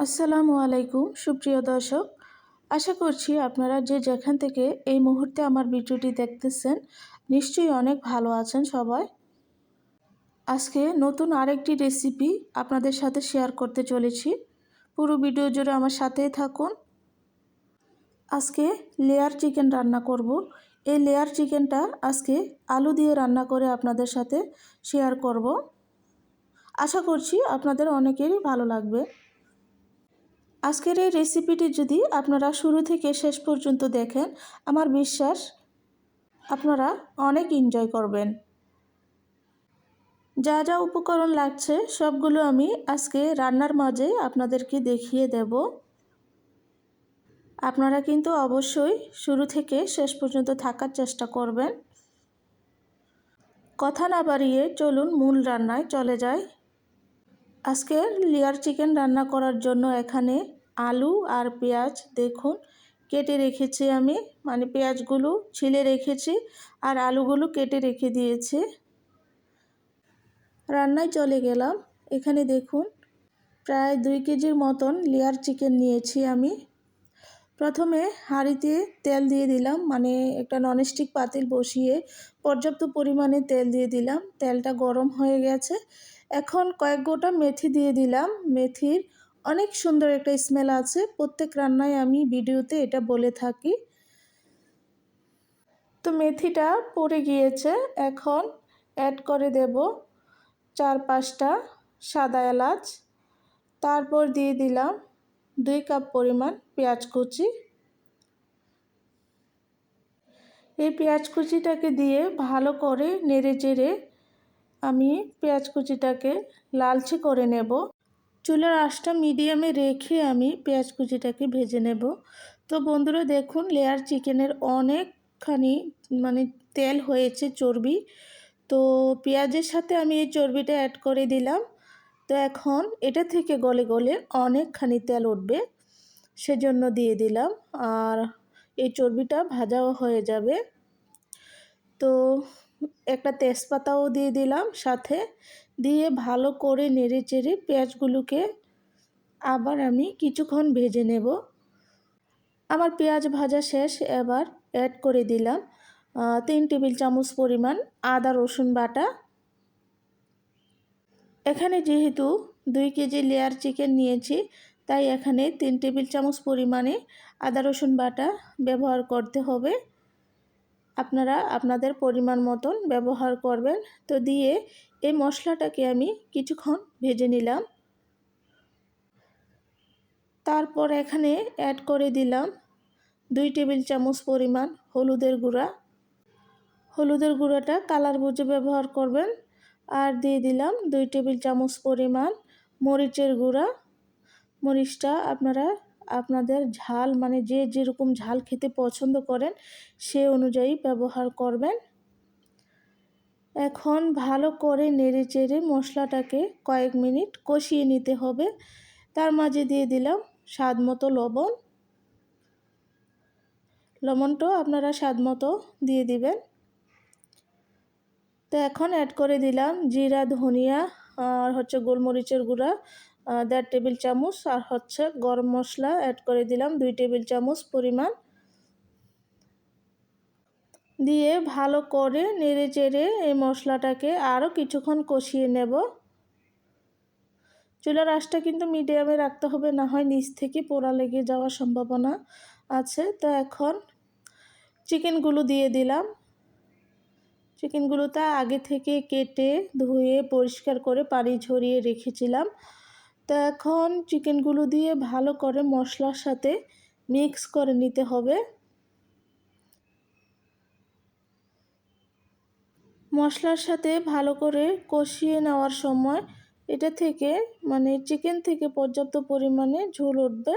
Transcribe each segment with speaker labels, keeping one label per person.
Speaker 1: আসসালামু আলাইকুম, সুপ্রিয় দর্শক। আশা করছি আপনারা যে যেখান থেকে এই মুহূর্তে আমার ভিডিওটি দেখতেছেন, নিশ্চয়ই অনেক ভালো আছেন সবাই। আজকে নতুন আরেকটি রেসিপি আপনাদের সাথে শেয়ার করতে চলেছি। পুরো ভিডিও জুড়ে আমার সাথেই থাকুন। আজকে লেয়ার চিকেন রান্না করব। এই লেয়ার চিকেনটা আজকে আলু দিয়ে রান্না করে আপনাদের সাথে শেয়ার করব। আশা করছি আপনাদের অনেকেরই ভালো লাগবে। আজকের এই রেসিপিটি যদি আপনারা শুরু থেকে শেষ পর্যন্ত দেখেন, আমার বিশ্বাস আপনারা অনেক এনজয় করবেন। যা যা উপকরণ লাগছে, সবগুলো আমি আজকে রান্নার মাঝে আপনাদেরকে দেখিয়ে দেব। আপনারা কিন্তু অবশ্যই শুরু থেকে শেষ পর্যন্ত থাকার চেষ্টা করবেন। কথা না বাড়িয়ে চলুন মূল রান্নায় চলে যায় আজকের লেয়ার চিকেন রান্না করার জন্য এখানে আলু আর পেঁয়াজ দেখুন, কেটে রেখেছি আমি মানে পেঁয়াজগুলো ছিলে রেখেছি আর আলুগুলো কেটে রেখে দিয়েছি। রান্নায় চলে গেলাম, এখানে দেখুন, প্রায় দুই কেজির মতন লেয়ার চিকেন নিয়েছি আমি। প্রথমে হাঁড়িতে তেল দিয়ে দিলাম মানে একটা ননস্টিক পাতিল বসিয়ে পর্যাপ্ত পরিমাণে তেল দিয়ে দিলাম, তেলটা গরম হয়ে গেছে। এখন কয়েক গোটা মেথি দিয়ে দিলাম, মেথির অনেক সুন্দর একটা স্মেল আছে। প্রত্যেক রান্নায় আমি ভিডিওতে এটা বলে থাকি। তো মেথিটা পড়ে গিয়েছে। এখন অ্যাড করে দেব চার পাঁচটা সাদা এলাচ। তারপর দিয়ে দিলাম দুই কাপ পরিমাণ পেঁয়াজ কুচি। এই পেঁয়াজ কুচিটাকে দিয়ে ভালো করে নেড়ে চেড়ে আমি পেঁয়াজ কুচিটাকে লালচে করে নেব। চুলার আঁচটা মিডিয়ামে রেখে আমি পেঁয়াজ কুচিটাকে ভেজে নেব। তো বন্ধুরা দেখুন লেয়ার চিকেনের অনেকখানি মানে তেল হয়েছে চর্বি। তো পেঁয়াজের সাথে আমি এই চর্বিটা অ্যাড করে দিলাম। তো এখন এটা থেকে গলে গলে অনেকখানি তেল উঠবে, সেজন্য দিয়ে দিলাম। আর এই চর্বিটা ভাজাও হয়ে যাবে। তো একটা তেজপাতাও দিয়ে দিলাম সাথে। দিয়ে ভালো করে নেড়ে চেড়ে পেঁয়াজগুলোকে আবার আমি কিছুক্ষণ ভেজে নেব। আমার পেঁয়াজ ভাজা শেষ, এবার অ্যাড করে দিলাম তিন টেবিল চামচ পরিমাণ আদা, রসুন বাটা। এখানে যেহেতু দুই কেজি লেয়ার চিকেন নিয়েছি, তাই এখানে তিন টেবিল চামচ পরিমাণে আদা, রসুন বাটা ব্যবহার করতে হবে। আপনারা আপনাদের পরিমাণ মতন ব্যবহার করবেন। তো দিয়ে এই মশলাটাকে আমি কিছুক্ষণ ভেজে নিলাম। তারপর এখানে অ্যাড করে দিলাম দুই টেবিল চামচ পরিমাণ হলুদের গুঁড়া। হলুদের গুঁড়াটা কালার বুঝে ব্যবহার করবেন। আর দিয়ে দিলাম দুই টেবিল চামচ পরিমাণ মরিচের গুঁড়া। মরিচটা আপনারা আপনাদের ঝাল মানে যে যেরকম ঝাল খেতে পছন্দ করেন, সে অনুযায়ী ব্যবহার করবেন। এখন ভালো করে নেড়ে চেড়ে মশলাটাকে কয়েক মিনিট কষিয়ে নিতে হবে। তার মাঝে দিয়ে দিলাম স্বাদ মতো লবণ। লবণটাও আপনারা স্বাদ মতো দিয়ে দিবেন। তো এখন অ্যাড করে দিলাম জিরা, ধনিয়া, আর হচ্ছে গোলমরিচের গুঁড়া দেড় টেবিল চামচ আর হচ্ছে গরম মশলা অ্যাড করে দিলাম। দুই টেবিল চামচ পরিমাণ। দিয়ে ভালো করে নেড়ে চেড়ে এই মশলাটাকে আরও কিছুক্ষণ কষিয়ে নেব। চুলার আঁচটা কিন্তু মিডিয়ামে রাখতে হবে, না হয় নিচ থেকে পোড়া লেগে যাওয়ার সম্ভাবনা আছে। তো এখন চিকেনগুলো দিয়ে দিলাম। চিকেনগুলো তা আগে থেকে কেটে ধুয়ে পরিষ্কার করে পানি ঝরিয়ে রেখেছিলাম। তো এখন চিকেনগুলো দিয়ে ভালো করে মশলার সাথে মিক্স করে নিতে হবে। মশলার সাথে ভালো করে কষিয়ে নেওয়ার সময় এটা থেকে মানে চিকেন থেকে পর্যাপ্ত পরিমাণে ঝোল উঠবে।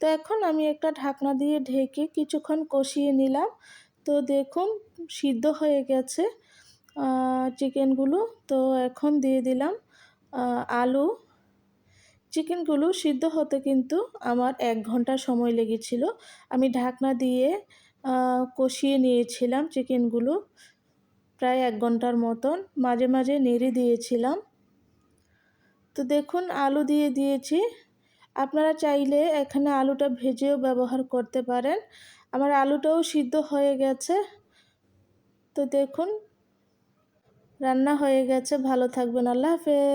Speaker 1: তো এখন আমি একটা ঢাকনা দিয়ে ঢেকে কিছুক্ষণ কষিয়ে নিলাম। তো দেখুন, সিদ্ধ হয়ে গেছে চিকেনগুলো। তো এখন দিয়ে দিলাম আলু চিকেনগুলো সিদ্ধ হতে কিন্তু আমার এক ঘণ্টা সময় লেগেছিল। আমি ঢাকনা দিয়ে কষিয়ে নিয়েছিলাম চিকেনগুলো প্রায় এক ঘণ্টার মতন। মাঝে মাঝে নেড়ে দিয়েছিলাম। তো দেখুন, আলু দিয়ে দিয়েছি। আপনারা চাইলে এখানে আলুটা ভেজেও ব্যবহার করতে পারেন। আমার আলুটাও সিদ্ধ হয়ে গেছে। তো দেখুন, রান্না হয়ে গেছে। ভালো থাকবেন। আল্লাহ হাফেজ।